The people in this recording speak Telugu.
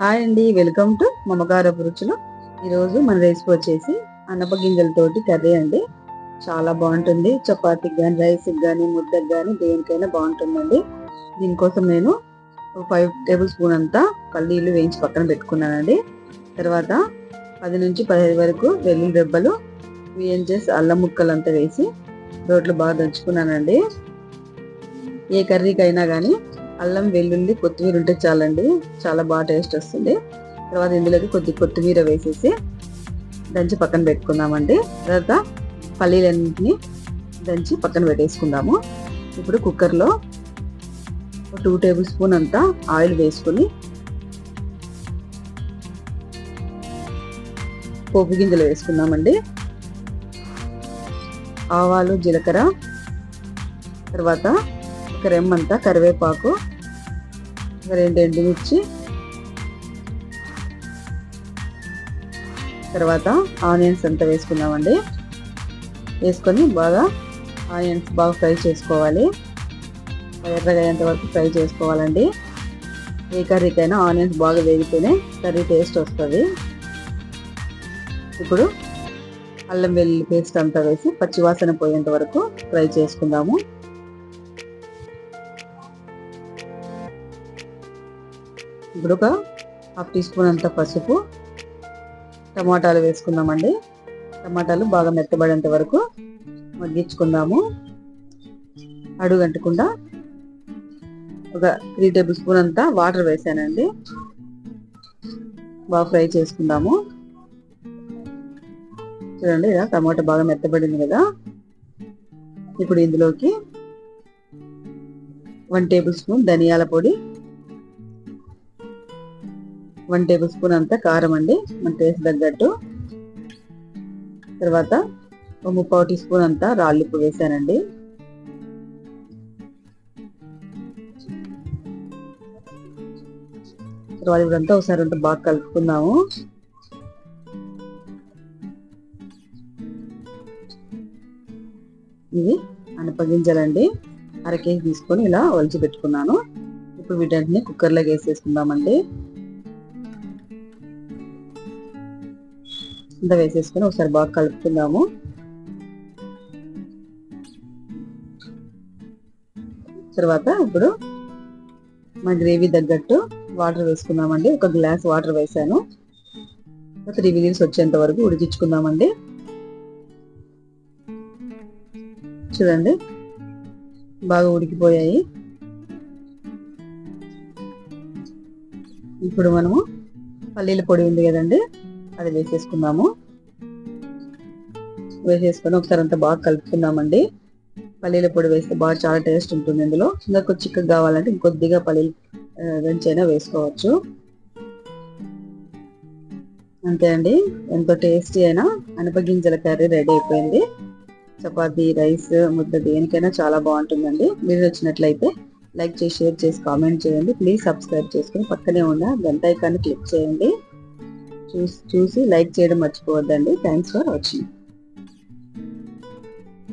హాయ్ అండి వెల్కమ్ టు మమగారపు రుచులు ఈరోజు మన రెసిపీ వచ్చేసి అన్నప గింజలతోటి కర్రీ అండి. చాలా బాగుంటుంది. చపాతీకి కానీ రైస్కి కానీ ముద్దకి కానీ దేనికైనా బాగుంటుందండి. దీనికోసం నేను ఫైవ్ టేబుల్ స్పూన్ అంతా పల్లీలు వేయించి పక్కన పెట్టుకున్నానండి. తర్వాత పది నుంచి పదిహేను వరకు వెల్లుల్లి దెబ్బలు వేయించేసి అల్లం ముక్కలు అంతా వేసి రోట్లు బాగా దంచుకున్నానండి. ఏ కర్రీకైనా కానీ అల్లం వెల్లుల్లి కొత్తిమీర ఉంటే చాలండి. చాలా బాగా టేస్ట్ వస్తుంది. తర్వాత ఇందులోకి కొద్ది కొత్తిమీర వేసేసి దంచి పక్కన పెట్టుకుందామండి. తర్వాత పల్లీలన్నింటినీ దంచి పక్కన పెట్టేసుకుందాము. ఇప్పుడు కుక్కర్లో టూ టేబుల్ స్పూన్ అంతా ఆయిల్ వేసుకుని పోపు గింజలు వేసుకుందామండి. ఆవాలు జీలకర్ర తర్వాత ఒక రెమ్మంతా కరివేపాకు ఒక రెండు ఎండుమిర్చి తర్వాత ఆనియన్స్ అంతా వేసుకుందామండి. వేసుకొని బాగా ఆనియన్స్ బాగా ఫ్రై చేసుకోవాలి. ఎర్రగయ్యేంత వరకు ఫ్రై చేసుకోవాలండి. ఏ కర్రీకైనా ఆనియన్స్ బాగా వేగితేనే కర్రీ టేస్ట్ వస్తుంది. ఇప్పుడు అల్లం వెల్లుల్లి పేస్ట్ అంతా వేసి పచ్చివాసన పోయేంత వరకు ఫ్రై చేసుకుందాము. ఇప్పుడు ఒక హాఫ్ టీ స్పూన్ అంత పసుపు టమాటాలు వేసుకుందామండి. టమాటాలు బాగా మెత్తబడేంత వరకు మగ్గించుకుందాము. అడుగంటకుండా ఒక త్రీ టేబుల్ స్పూన్ అంతా వాటర్ వేసానండి. బాగా ఫ్రై చేసుకుందాము. చూడండి ఇలా టమాటా బాగా మెత్తబడింది కదా. ఇప్పుడు ఇందులోకి వన్ టేబుల్ స్పూన్ ధనియాల పొడి వన్ టేబుల్ స్పూన్ అంతా కారం అండి మన టేస్ట్ తగ్గట్టు. తర్వాత ఒక ముప్పావు టీ స్పూన్ అంతా రాళ్ళుప్పు వేసానండి. తర్వాత ఇప్పుడంతా ఒకసారి ఉంటే బాగా కలుపుకుందాము. ఇవి అనపగింజలండి అర కేజీ తీసుకొని ఇలా ఒలిచి పెట్టుకున్నాను. ఇప్పుడు వీటన్నిటిని కుక్కర్లోకి వేసేసుకుందామండి. ఇంత వేసేసుకొని ఒకసారి బాగా కలుపుకుందాము. తర్వాత ఇప్పుడు మా గ్రేవీ తగ్గట్టు వాటర్ వేసుకుందామండి. ఒక గ్లాస్ వాటర్ వేసాను. త్రీ విజిల్స్ వచ్చేంత వరకు ఉడికించుకుందామండి. చూడండి బాగా ఉడికిపోయాయి. ఇప్పుడు మనము పల్లీల పొడి ఉంది కదండి. అది వేసేసుకుందాము. వేసేసుకొని ఒకసారి అంతా బాగా కలుపుకుందామండి. పల్లీల పొడి వేస్తే బాగా చాలా టేస్ట్ ఉంటుంది ఇందులో. ఇంకా కొంచెం చిక్కగా కావాలంటే ఇంకొద్దిగా పల్లీలు దంచైనా వేసుకోవచ్చు. అంతే అండి. ఎంతో టేస్టీ అయినా అనపగింజల కర్రీ రెడీ అయిపోయింది. చపాతీ రైస్ ముద్ద దేనికైనా చాలా బాగుంటుందండి. మీరు వచ్చినట్లయితే లైక్ చేసి షేర్ చేసి కామెంట్ చేయండి. ప్లీజ్ సబ్స్క్రైబ్ చేసుకుని పక్కనే ఉన్న గంట ఐకాన్ని క్లిక్ చేయండి. చూసి చూసి లైక్ చేయడం మర్చిపోవద్దండి. Thanks for watching